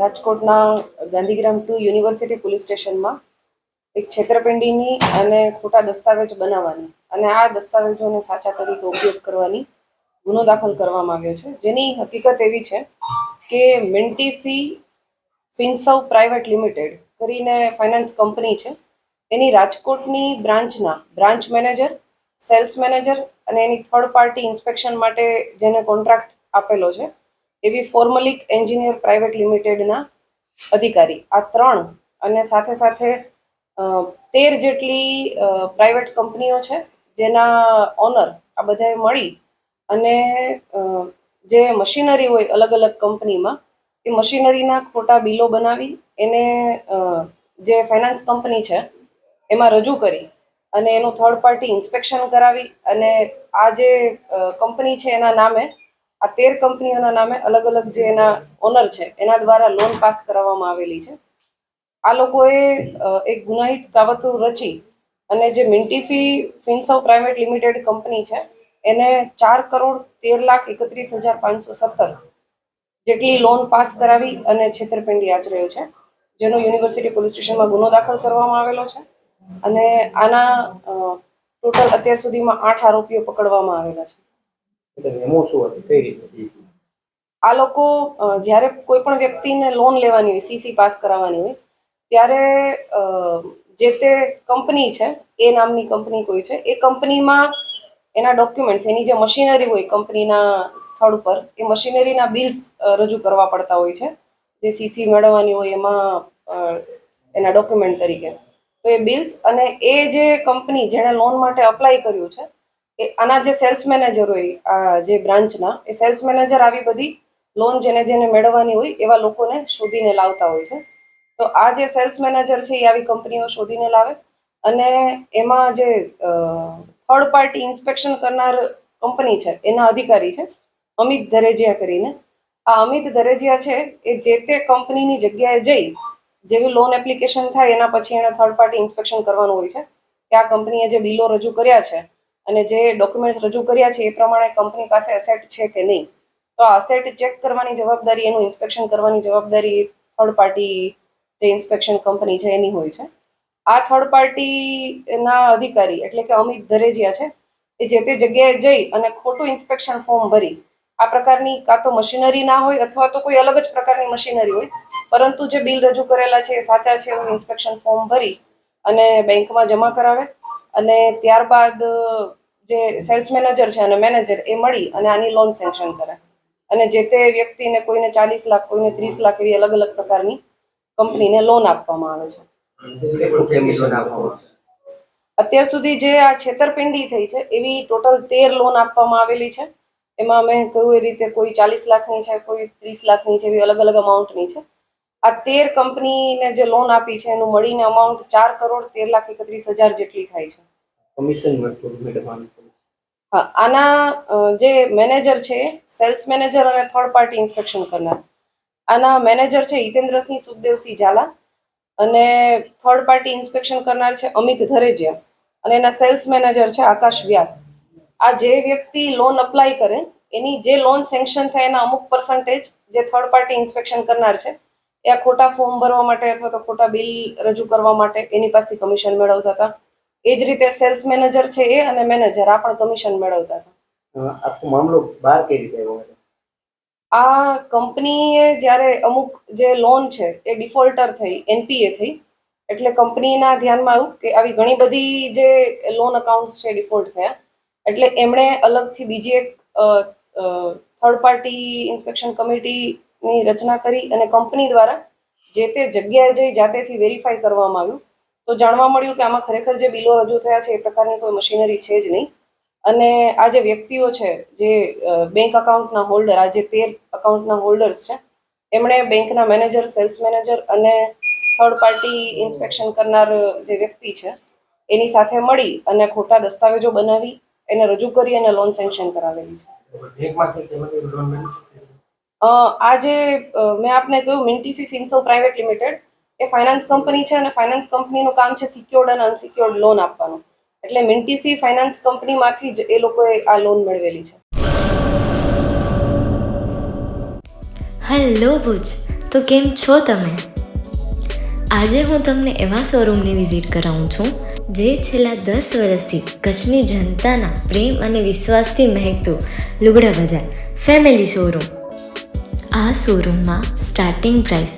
રાજકોટના Gandhigram two university police સ્ટેશનમાં એક છેતરપિંડીની અને ખોટા દસ્તાવેજ બનાવવાની અને આ દસ્તાવેજોને સાચા તરીકે ઉપયોગ કરવાની ગુનો દાખલ કરવામાં આવ્યો છે. જેની હકીકત એવી છે કે મિન્ટી ફી ફિન્સવ પ્રાઇવેટ લિમિટેડ કરીને ફાઇનાન્સ કંપની છે. એની રાજકોટની બ્રાન્ચના બ્રાન્ચ મેનેજર, સેલ્સ મેનેજર અને એની થર્ડ પાર્ટી ઇન્સ્પેક્શન માટે જેને કોન્ટ્રાક્ટ આપેલો છે. એવી ફોર્મલિક એન્જિનિયર પ્રાઇવેટ લિમિટેડના અધિકારી. આ ત્રણ અને સાથે સાથે તેર જેટલી પ્રાઇવેટ કંપનીઓ છે, જેના ઓનર આ બધાએ મળી અને જે મશીનરી હોય અલગ અલગ કંપનીમાં, એ મશીનરીના ખોટા બિલો બનાવી, એને જે ફાઇનાન્સ કંપની છે, એમાં રજૂ કરી અને એનું થર્ડ પાર્ટી ઇન્સ્પેક્શન કરાવી અને આ જે કંપની છે એના નામે આ તેર કંપનીઓના નામે અલગ અલગ જે એના ઓનર છે, એના દ્વારા લોન પાસ કરાવવામાં આવેલી છે. આ લોકોએ એક ગુનાહિત કાવતરું રચી અને જે Mintifi finserv private limited company છે, એને ચાર કરોડ તેર લાખ એકત્રીસ હજાર પાંચસો સત્તર જેટલી લોન પાસ કરાવી અને છેતરપિંડી આચર્યો છે, જેનો યુનિવર્સિટી પોલીસ સ્ટેશનમાં ગુનો દાખલ કરવામાં આવેલો છે અને આના ટોટલ અત્યાર સુધીમાં આઠ આરોપીઓ પકડવામાં આવેલા છે. આ લોકો જ્યારે કોઈ પણ વ્યક્તિને લોન લેવાની હોય સીસી પાસ કરાવવાની હોય, ત્યારે જે તે કંપની છે, એ નામની કંપની કોઈ છે, એ કંપનીમાં એના ડોક્યુમેન્ટ્સ એની જે મશીનરી હોય કંપનીના સ્થળ પર એ મશીનરીના બિલ્સ રજૂ કરવા પડતા હોય છે. જે સીસી મેળવવાની હોય, એમાં એના ડોક્યુમેન્ટ તરીકે. તો એ બિલ્સ અને એ જે કંપની જેણે લોન માટે અપ્લાય કર્યું છે એ આના જે સેલ્સ મેનેજર હોય, આ જે બ્રાન્ચના એ સેલ્સ મેનેજર આવી બધી લોન જેને જેને મેળવવાની હોય, એવા લોકોને શોધીને લાવતા હોય છે. તો આ જે સેલ્સ મેનેજર છે, એ આવી કંપનીઓ શોધીને લાવે અને એમાં જે થર્ડ પાર્ટી ઇન્સ્પેક્શન કરનાર કંપની છે, એના અધિકારી છે, અમિત ધરેજિયા કરીને. આ અમિત ધરેજિયા છે, એ જે તે કંપનીની જગ્યાએ જઈ, જેવી લોન એપ્લિકેશન થાય, એના પછી એણે થર્ડ પાર્ટી ઇન્સ્પેક્શન કરવાનું હોય છે, કે આ કંપનીએ જે બિલો રજૂ કર્યા છે અને જે ડોક્યુમેન્ટ્સ રજૂ કર્યા છે, એ પ્રમાણે કંપની પાસે એસેટ છે કે નહીં? તો આ અસેટ ચેક કરવાની જવાબદારી, એનું ઇન્સ્પેક્શન કરવાની જવાબદારી થર્ડ પાર્ટી જે ઇન્સ્પેક્શન કંપની છે, એની હોય છે. આ થર્ડ પાર્ટીના અધિકારી, એટલે કે અમિત ધરેજિયા છે, એ જે તે જગ્યાએ જઈ અને ખોટું ઇન્સ્પેક્શન ફોર્મ ભરી. આ પ્રકારની કાં તો મશીનરી ના હોય અથવા તો કોઈ અલગ જ પ્રકારની મશીનરી હોય, પરંતુ જે બિલ રજૂ કરેલા છે, એ સાચા છે, એવું ઇન્સ્પેક્શન ફોર્મ ભરી અને બેંકમાં જમા કરાવે. અને ત્યારબાદ જે સેલ્સ મેનેજર છે અને મેનેજર એ મળી અને આની લોન સેન્કશન કરે. અને જે તે વ્યક્તિને કોઈને ચાલીસ લાખ, કોઈને ત્રીસ લાખ એવી અલગ અલગ પ્રકારની કંપનીને લોન આપવામાં આવે છે. અત્યાર સુધી જે આ છેતરપિંડી થઈ છે, એવી ટોટલ તેર લોન આપવામાં આવેલી છે. એમાં મેં કહ્યું એ રીતે કોઈ ચાલીસ લાખની છે, કોઈ ત્રીસ લાખની છે, એવી અલગ અલગ અમાઉન્ટની છે. આ તેર કંપનીને જે લોન આપી છે, એનું મળીને અમાઉન્ટ ચાર કરોડ તેર લાખ એકત્રીસ હજાર જેટલી થાય છે. કમિશન મળતું મેડમ આના. જે મેનેજર છે સેલ્સ મેનેજર અને થર્ડ પાર્ટી ઇન્સ્પેક્શન કરનાર. આના મેનેજર છે હિતેન્દ્રસિંહ સુખદેવસિંહ ઝાલા અને થર્ડ પાર્ટી ઇન્સ્પેક્શન કરનાર છે અમિત ધરેજિયા અને એના સેલ્સ મેનેજર છે આકાશ વ્યાસ. આ જે વ્યક્તિ લોન અપ્લાય કરે, એની જે લોન સેન્કશન થાય એના અમુક પર્સન્ટેજ જે થર્ડ પાર્ટી ઇન્સ્પેક્શન કરનાર છે, એ આ ખોટા ફોર્મ ભરવા માટે અથવા તો ખોટા બિલ રજૂ કરવા માટે એની પાસેથી કમિશન મેળવતા હતા. એ જ રીતે સેલ્સ મેનેજર છે એ અને મેનેજર આ પણ કમિશન મેળવતા હતા આખો મામલો બહાર કઈ રીતે આવ્યો? આ કંપનીએ જ્યારે અમુક જે લોન છે એ ડિફોલ્ટર થઈ એનપીએ થઈ એટલે કંપનીના ધ્યાનમાં આવ્યું કે આવી ઘણી બધી જે લોન અકાઉન્ટ્સ છે ડિફોલ્ટ થયા એટલે એમણે અલગથી બીજી એક થર્ડ પાર્ટી ઇન્સ્પેક્શન કમિટીની રચના કરી અને કંપની દ્વારા જે તે જગ્યાએ જઈ જાતેથી વેરીફાઈ કરવામાં આવ્યું તો જાણવા મળ્યું કે આમાં ખરેખર જે બિલો રજૂ થયા છે એ પ્રકારની કોઈ મશીનરી છે જ નહીં. અને આ જે વ્યક્તિઓ છે જે બેંક અકાઉન્ટના હોલ્ડર આ જે તેર અકાઉન્ટના હોલ્ડર્સ છે એમણે બેંકના મેનેજર સેલ્સ મેનેજર અને થર્ડ પાર્ટી ઇન્સ્પેક્શન કરનાર જે વ્યક્તિ છે એની સાથે મળી અને ખોટા દસ્તાવેજો બનાવી એને રજૂ કરી અને લોન સેન્કશન કરાવેલી છે. આ જે મેં આપને કહ્યું મિન્ટી ફી ફિન્સો પ્રાઇવેટ લિમિટેડ એ ફાઇનાન્સ કંપની છે અને ફાઇનાન્સ કંપનીનું કામ છે સિક્યોર્ડ અને અનસિક્યોર્ડ લોન આપવાનું. એટલે મિન્ટીફી ફાઇનાન્સ કંપનીમાંથી જ એ લોકોએ આ લોન મેળવેલી છે. હેલો ભુજ, તો કેમ છો તમે? આજે હું તમને એવા શોરૂમની વિઝિટ કરાવું છું, જે છેલ્લા દસ વર્ષથી કચ્છની જનતાના પ્રેમ અને વિશ્વાસથી મહેકતું લુગડા બજાર ફેમિલી શોરૂમ આ શોરૂમમાં સ્ટાર્ટિંગ પ્રાઇસ